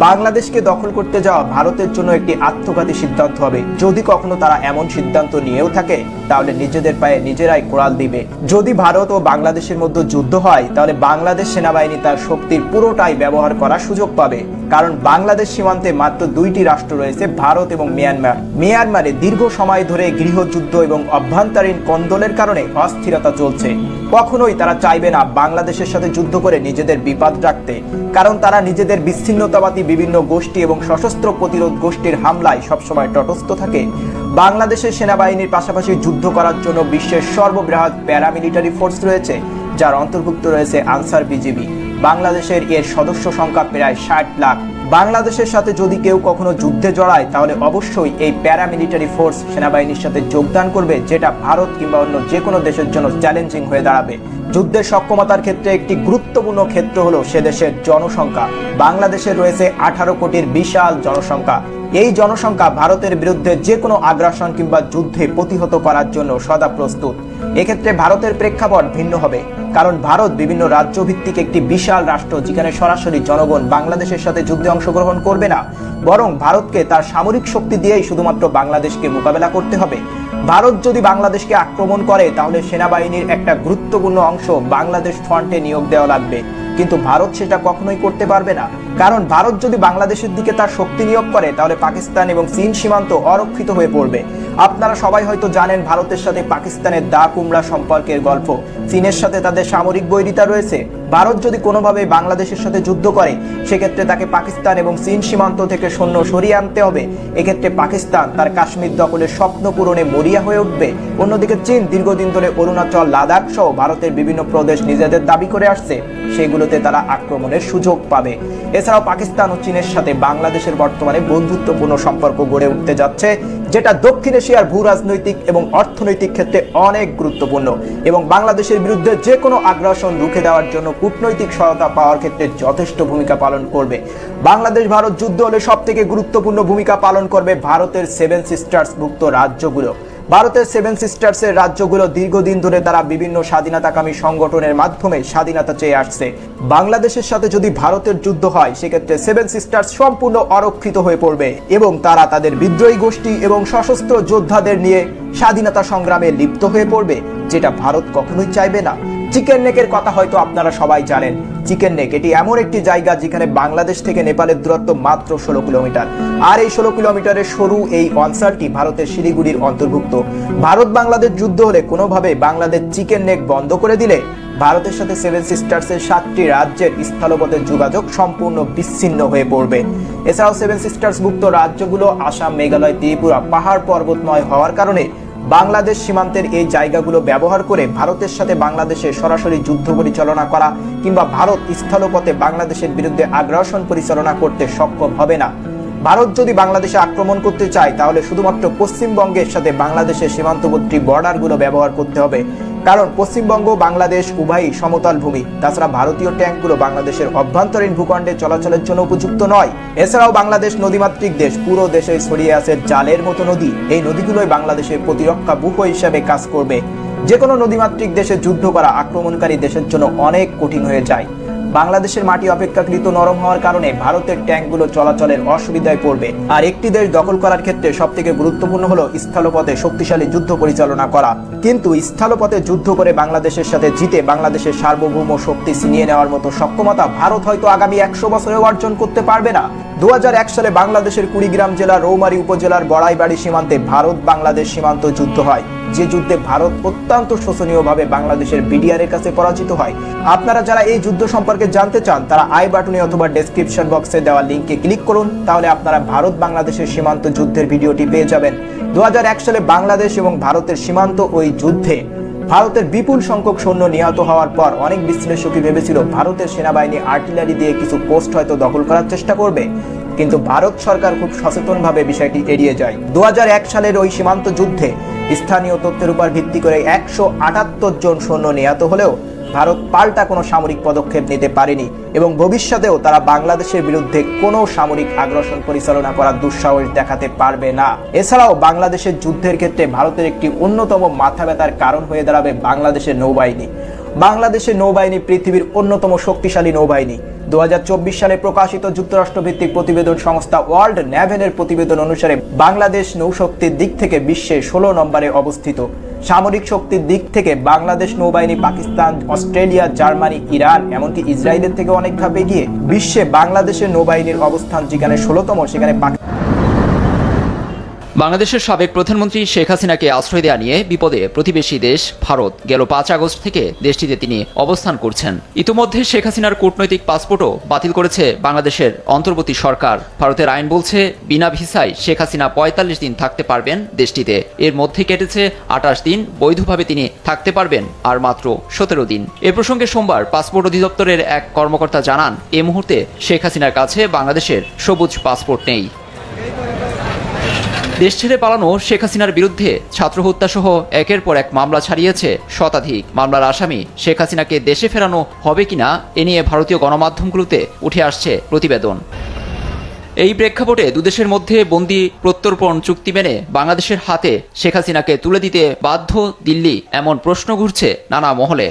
বাংলাদেশকে দখল করতে যাওয়া ভারতের জন্য একটি আত্মঘাতী সিদ্ধান্ত হবে। যদি কখনো তারা এমন সিদ্ধান্ত নিয়েও থাকে তাহলে নিজেদের পায়ে নিজেরাই কোড়াল দিবে। যদি ভারত ও বাংলাদেশের মধ্যে যুদ্ধ হয়, তাহলে বাংলাদেশ সেনাবাহিনী তার শক্তির পুরোটাই ব্যবহার করার সুযোগ পাবে। কারণ বাংলাদেশ সীমান্তে মাত্র দুইটি রাষ্ট্র রয়েছে, ভারত এবং মিয়ানমার। মিয়ানমারে দীর্ঘ সময় ধরে গৃহযুদ্ধ এবং অভ্যন্তরীণ কন্দলের কারণে অস্থিরতা চলছে। কখনোই তারা চাইবে না বাংলাদেশের সাথে যুদ্ধ করে নিজেদের বিপদ রাখতে। কারণ তারা নিজেদের বিচ্ছিন্নতাবাদী বিভিন্ন গোষ্ঠী এবং সশস্ত্র প্রতিরোধ গোষ্ঠীর হামলায় সবসময় তটস্থ থাকে। বাংলাদেশের সেনাবাহিনীর পাশাপাশি যুদ্ধ করার জন্য বিশ্বের সর্ববৃহৎ প্যারামিলিটারি ফোর্স রয়েছে, যার অন্তর্ভুক্ত রয়েছে আনসার বিজিবি। বাংলাদেশের এর সদস্য সংখ্যা প্রায় ষাট লাখ। বাংলাদেশের সাথে যদি কেউ কখনো যুদ্ধে জড়ায়, তাহলে অবশ্যই এই প্যারামিলিটারি ফোর্স সেনাবাহিনীর সাথে যোগদান করবে, যেটা ভারত কিংবা অন্য যে কোনো দেশের জন্য চ্যালেঞ্জিং হয়ে দাঁড়াবে। যুদ্ধের সক্ষমতার ক্ষেত্রে একটি গুরুত্বপূর্ণ ক্ষেত্র হলো সে দেশের জনসংখ্যা। বাংলাদেশে রয়েছে আঠারো কোটির বিশাল জনসংখ্যা। এই জনসংখ্যা ভারতের বিরুদ্ধে যে কোনো আগ্রাসন কিংবা যুদ্ধে প্রতিহত করার জন্য সদা প্রস্তুত। এক্ষেত্রে ভারতের প্রেক্ষাপট ভিন্ন হবে, কারণ ভারত বিভিন্ন রাজ্য ভিত্তিক একটি বিশাল রাষ্ট্র যেখানে সরাসরি জনগণ বাংলাদেশের সাথে যুদ্ধে অংশগ্রহণ করবে না, বরং ভারতকে তার সামরিক শক্তি দিয়েই শুধুমাত্র বাংলাদেশকে মোকাবেলা করতে হবে। ভারত যদি বাংলাদেশকে আক্রমণ করে, তাহলে সেনাবাহিনীর একটা গুরুত্বপূর্ণ অংশ বাংলাদেশ ফ্রন্টে নিয়োগ দেওয়া লাগবে। কিন্তু ভারত সেটা কখনোই করতে পারবে না। কারণ ভারত যদি বাংলাদেশের দিকে তার শক্তি নিয়োগ করে, তাহলে পাকিস্তান এবং চীন সীমান্ত অরক্ষিত হয়ে পড়বে। আপনারা সবাই হয়তো জানেন ভারতের সাথে পাকিস্তানের দা কুমড়া সম্পর্কের গল্প। চীনের সাথে তাদের সামরিক বৈরিতা রয়েছে। ভারত যদি কোনোভাবে বাংলাদেশের সাথে যুদ্ধ করে, সেক্ষেত্রে তাকে পাকিস্তান এবং চীন সীমান্ত থেকে সৈন্য সরিয়ে আনতে হবে। এক্ষেত্রে পাকিস্তান তার কাশ্মীর দখলের স্বপ্ন পূরণে মরিয়া হয়ে উঠবে। অন্যদিকে চীন দীর্ঘদিন ধরে অরুণাচল, লাদাখ সহ ভারতের বিভিন্ন প্রদেশ নিজেদের দাবি করে আসছে। সেগুলোতে তারা আক্রমণের সুযোগ পাবে। এছাড়াও পাকিস্তান ও চীনের সাথে বাংলাদেশের বর্তমানে বন্ধুত্বপূর্ণ সম্পর্ক গড়ে উঠতে যাচ্ছে, যেটা দক্ষিণ এশিয়ার ভূ রাজনৈতিক এবং অর্থনৈতিক ক্ষেত্রে অনেক গুরুত্বপূর্ণ এবং বাংলাদেশের বিরুদ্ধে যে কোনো আগ্রাসন রুখে দেওয়ার জন্য কূটনৈতিক সহায়তা পাওয়ার ক্ষেত্রে যথেষ্ট ভূমিকা পালন করবে। বাংলাদেশ ভারত যুদ্ধ হলে সব থেকে গুরুত্বপূর্ণ ভূমিকা পালন করবে ভারতের সেভেন সিস্টার্স ভুক্ত রাজ্যগুলো। ভারতের সেভেন সিস্টার্সের রাজ্যগুলো দীর্ঘদিন ধরে তারা বিভিন্ন স্বাধীনতাকামী সংগঠনের মাধ্যমে স্বাধীনতা চেয়ে আসছে। বাংলাদেশের সাথে যদি ভারতের যুদ্ধ হয়, সেক্ষেত্রে সেভেন সিস্টার্স সম্পূর্ণ অরক্ষিত হয়ে পড়বে এবং তারা তাদের বিদ্রোহী গোষ্ঠী এবং সশস্ত্র যোদ্ধাদের নিয়ে স্বাধীনতা সংগ্রামে লিপ্ত হয়ে পড়বে, যেটা ভারত কখনোই চাইবে না। চিকেন নেকের কথা হয়তো আপনারা সবাই জানেন। চিকেন নেক এটি এমন একটি জায়গা যেখানে বাংলাদেশ থেকে নেপালের দূরত্ব মাত্র ষোলো কিলোমিটার। আর এই ষোলো কিলোমিটারের সরু এই অঞ্চলটি ভারতের শিলিগুড়ির অন্তর্ভুক্ত। ভারত বাংলাদেশ যুদ্ধ হলে কোনোভাবে বাংলাদেশ চিকেন নেক বন্ধ করে দিলে ভারতের সাথে সেভেন সিস্টার্সের সাতটি রাজ্যের স্থলপথের যোগাযোগ সম্পূর্ণ বিচ্ছিন্ন হয়ে পড়বে। এছাড়াও সেভেন সিস্টার্স মুক্ত রাজ্যগুলো আসাম, মেঘালয়, ত্রিপুরা পাহাড় পর্বতময় হওয়ার কারণে বাংলাদেশ সীমান্তের এই জায়গাগুলো ব্যবহার করে ভারতের সাথে বাংলাদেশে সরাসরি যুদ্ধ পরিচালনা করা কিংবা ভারত স্থলপথে বাংলাদেশের বিরুদ্ধে আগ্রাসন পরিচালনা করতে সক্ষম হবে না। ভারত যদি বাংলাদেশে আক্রমণ করতে চায়, তাহলে শুধুমাত্র পশ্চিমবঙ্গের সাথে বাংলাদেশের সীমান্তবর্তী বর্ডারগুলো ব্যবহার করতে হবে। কারণ পশ্চিমবঙ্গ, বাংলাদেশ উভয়ই সমতল ভূমি। তাছাড়া ভারতীয় ট্যাঙ্কগুলো বাংলাদেশের অভ্যন্তরীণ ভূখণ্ডে চলাচলের জন্য উপযুক্ত নয়। এছাড়াও বাংলাদেশ নদীমাতৃক দেশ, পুরো দেশে ছড়িয়ে আছে জালের মতো নদী। এই নদীগুলোই বাংলাদেশের প্রতিরক্ষা বুহ হিসাবে কাজ করবে। যে কোনো নদীমাতৃক দেশে যুদ্ধ করা আক্রমণকারী দেশের জন্য অনেক কঠিন হয়ে যায়। বাংলাদেশের মাটি অপেক্ষাকৃত নরম হওয়ার কারণে ভারতের ট্যাঙ্কগুলো চলাচলের অসুবিধায় পড়বে। আর একটি দেশ দখল করার ক্ষেত্রে সব থেকে গুরুত্বপূর্ণ হলো স্থলপথে শক্তিশালী যুদ্ধ পরিচালনা করা। কিন্তু স্থলপথে যুদ্ধ করে বাংলাদেশের সাথে জিতে বাংলাদেশের সার্বভৌম শক্তি ছিনিয়ে নেওয়ার মতো সক্ষমতা ভারত হয়তো আগামী একশো বছরেও অর্জন করতে পারবে না। দু সালে বাংলাদেশের কুড়িগ্রাম জেলার রৌমারী উপজেলার বড়াইবাড়ি সীমান্তে ভারত বাংলাদেশ সীমান্ত যুদ্ধ হয়। যে যুদ্ধে ভারত অত্যন্ত শোচনীয়ভাবে বাংলাদেশের বিডিআর এর কাছে পরাজিত হয়। আপনারা যারা এই যুদ্ধ সম্পর্কে জানতে চান, তারা আই বাটনে অথবা ডেসক্রিপশন বক্সে দেওয়া লিঙ্কে ক্লিক করুন। তাহলে আপনারা ভারত বাংলাদেশের সীমান্ত যুদ্ধের ভিডিওটি পেয়ে যাবেন। দু সালে বাংলাদেশ এবং ভারতের সীমান্ত ওই যুদ্ধে ভারতের বিপুল সংখ্যক সৈন্য নিহত হওয়ার পর অনেক বিশ্লেষকই ভেবেছিল ভারতের সেনাবাহিনী আর্টিলারি দিয়ে কিছু পোস্ট হয়তো দখল করার চেষ্টা করবে। কিন্তু ভারত সরকার খুব সচেতনভাবে বিষয়টি এড়িয়ে যায়। দু হাজার এক সালের ওই সীমান্ত যুদ্ধে স্থানীয় তথ্যের উপর ভিত্তি করে একশো আটাত্তর জন সৈন্য নিহত হলেও ভারত পাল্টা কোনো সামরিক পদক্ষেপ নিতে পারেনি এবং ভবিষ্যতেও তারা বাংলাদেশের বিরুদ্ধে কোনো সামরিক আগ্রাসন পরিচালনা করার দুঃসাহস দেখাতে পারবে না। এছাড়াও বাংলাদেশের যুদ্ধের ক্ষেত্রে ভারতের একটি অন্যতম মাথা ব্যথার কারণ হয়ে দাঁড়াবে বাংলাদেশের নৌবাহিনী। বাংলাদেশের নৌবাহিনী পৃথিবীর অন্যতম শক্তিশালী নৌবাহিনী। দু সালে প্রকাশিত যুক্তরাষ্ট্র ভিত্তিক প্রতিবেদন সংস্থা ওয়ার্ল্ড ন্যাভেনের প্রতিবেদন অনুসারে বাংলাদেশ নৌশক্তির দিক থেকে বিশ্বে ষোলো নম্বরে অবস্থিত। সামরিক শক্তির দিক থেকে বাংলাদেশ নৌবাহিনী, পাকিস্তান, অস্ট্রেলিয়া, জার্মানি, ইরান, এমনকি ইসরায়েলের থেকে অনেক এগিয়ে বিশ্বে বাংলাদেশের নৌবাহিনীর অবস্থান যেখানে ষোলোতম, সেখানে পাকি- বাংলাদেশের সাবেক প্রধানমন্ত্রী শেখ হাসিনাকে আশ্রয় দেওয়া নিয়ে বিপদে প্রতিবেশী দেশ ভারত গেল পাঁচ আগস্ট থেকে দেশটিতে তিনি অবস্থান করছেন। ইতিমধ্যে শেখ হাসিনার কূটনৈতিক পাসপোর্টও বাতিল করেছে বাংলাদেশের অন্তর্বর্তী সরকার। ভারতের আইন বলছে, বিনা ভিসায় শেখ হাসিনা পঁয়তাল্লিশ দিন থাকতে পারবেন দেশটিতে। এর মধ্যে কেটেছে আঠাশ দিন, বৈধভাবে তিনি থাকতে পারবেন আর মাত্র সতেরো দিন। এ প্রসঙ্গে সোমবার পাসপোর্ট অধিদপ্তরের এক কর্মকর্তা জানান, এ মুহূর্তে শেখ হাসিনার কাছে বাংলাদেশের সবুজ পাসপোর্ট নেই। দেশ ছেড়ে পালানো শেখ হাসিনার বিরুদ্ধে ছাত্র হত্যা সহ একের পর এক মামলা ছাড়িয়েছে শতাধিক মামলার আসামি। শেখ হাসিনাকে দেশে ফেরানো হবে কিনা এ নিয়ে ভারতীয় গণমাধ্যমগুলোতে উঠে আসছে প্রতিবেদন। এই প্রেক্ষাপটে দুদেশের মধ্যে বন্দি প্রত্যর্পণ চুক্তি মেনে বাংলাদেশের হাতে শেখ হাসিনাকে তুলে দিতে বাধ্য দিল্লি এমন প্রশ্ন ঘুরছে নানা মহলে।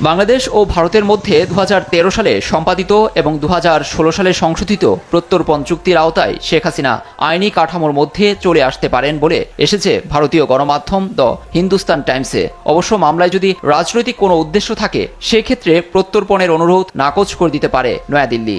বাংলাদেশ ও ভারতের মধ্যে দু হাজার তেরো সালে সম্পাদিত এবং দুহাজার ষোলো সালে সংশোধিত প্রত্যর্পণ চুক্তির আওতায় শেখ হাসিনা আইনি কাঠামোর মধ্যে চলে আসতে পারেন বলে এসেছে ভারতীয় গণমাধ্যম দ হিন্দুস্তান টাইমসে। অবশ্য মামলায় যদি রাজনৈতিক কোনো উদ্দেশ্য থাকে, সেক্ষেত্রে প্রত্যর্পণের অনুরোধ নাকচ করে দিতে পারে নয়াদিল্লি।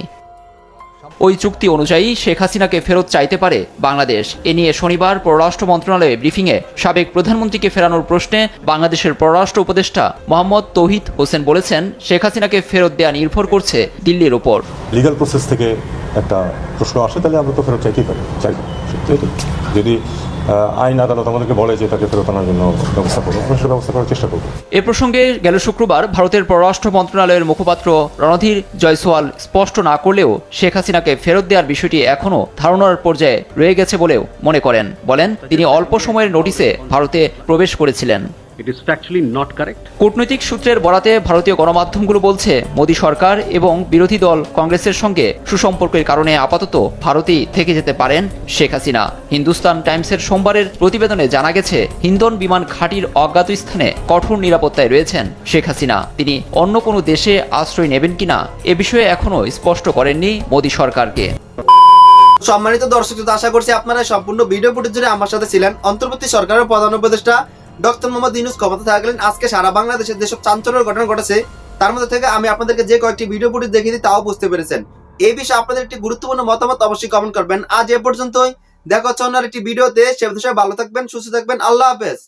ওই চুক্তি অনুযায়ী শেখ হাসিনাকে ফেরত চাইতে পারে বাংলাদেশ। এ নিয়ে শনিবার পররাষ্ট্র মন্ত্রণালয়ে ব্রিফিংয়ে সাবেক প্রধানমন্ত্রীকে ফেরানোর প্রশ্নে বাংলাদেশের পররাষ্ট্র উপদেষ্টা মোহাম্মদ তৌহিদ হোসেন বলেছেন, শেখ হাসিনাকে ফেরত দেয়া নির্ভর করছে দিল্লির ওপর। লিগাল প্রসেস থেকে একটা প্রশ্ন আসে, তাহলে আমরা তো ফেরত চাইতেই পারি চাই যদি আইন আদালত আমাদেরকে বলে যে তাকে ফেরত আনার জন্য ব্যবস্থা করব। আমরা সে ব্যবস্থা করার চেষ্টা করব। এ প্রসঙ্গে গেল শুক্রবার ভারতের পররাষ্ট্র মন্ত্রণালয়ের মুখপাত্র রণধীর জয়সওয়াল স্পষ্ট না করলেও শেখ হাসিনাকে ফেরত দেওয়ার বিষয়টি এখনও ধারণার পর্যায়ে রয়ে গেছে বলেও মনে করেন। বলেন, তিনি অল্প সময়ের নোটিসে ভারতে প্রবেশ করেছিলেন। It is factually not correct. কূটনৈতিক সূত্রের বরাতে ভারতীয় গণমাধ্যমগুলো বলছে মোদী সরকার এবং বিরোধী দল কংগ্রেসের সঙ্গে সুসম্পর্কের কারণে আপাতত ভারতেই থেকে যেতে পারেন শেখ হাসিনা। হিন্দুস্তান টাইমসের সোমবারের প্রতিবেদনে জানা গেছে হিন্দন বিমান ঘাঁটির অজ্ঞাত স্থানে কঠোর নিরাপত্তায় রয়েছেন শেখ হাসিনা। তিনি অন্য কোনো দেশে আশ্রয় নেবেন কিনা এ বিষয়ে এখনও স্পষ্ট করেননি মোদী সরকারকে। সম্মানিত দর্শক আশা করছি আপনারা সম্পূর্ণ ভিডিও ফুটেজ জুড়ে আমার সাথে ছিলেন। অন্তর্বর্তী সরকারের প্রধান উপদেষ্টা ডক্টর মোহাম্মদ ইউনুস ক্ষমতা থাকলেন। আজকে সারা বাংলাদেশে যেসব চাঞ্চল্যের ঘটনা ঘটেছে, তার মধ্যে থেকে আমি আপনাদেরকে যে কয়েকটি ভিডিও ফুটেজ দেখিয়ে দিই, তাও বুঝতে পেরেছেন। এই বিষয়ে আপনাদের একটি গুরুত্বপূর্ণ মতামত অবশ্যই কমেন্ট করবেন। আজ এ পর্যন্তই। দেখা হচ্ছে অন্য একটি ভিডিওতে সে বিষয়ে ভালো থাকবেন, সুস্থ থাকবেন। আল্লাহ হাফেজ।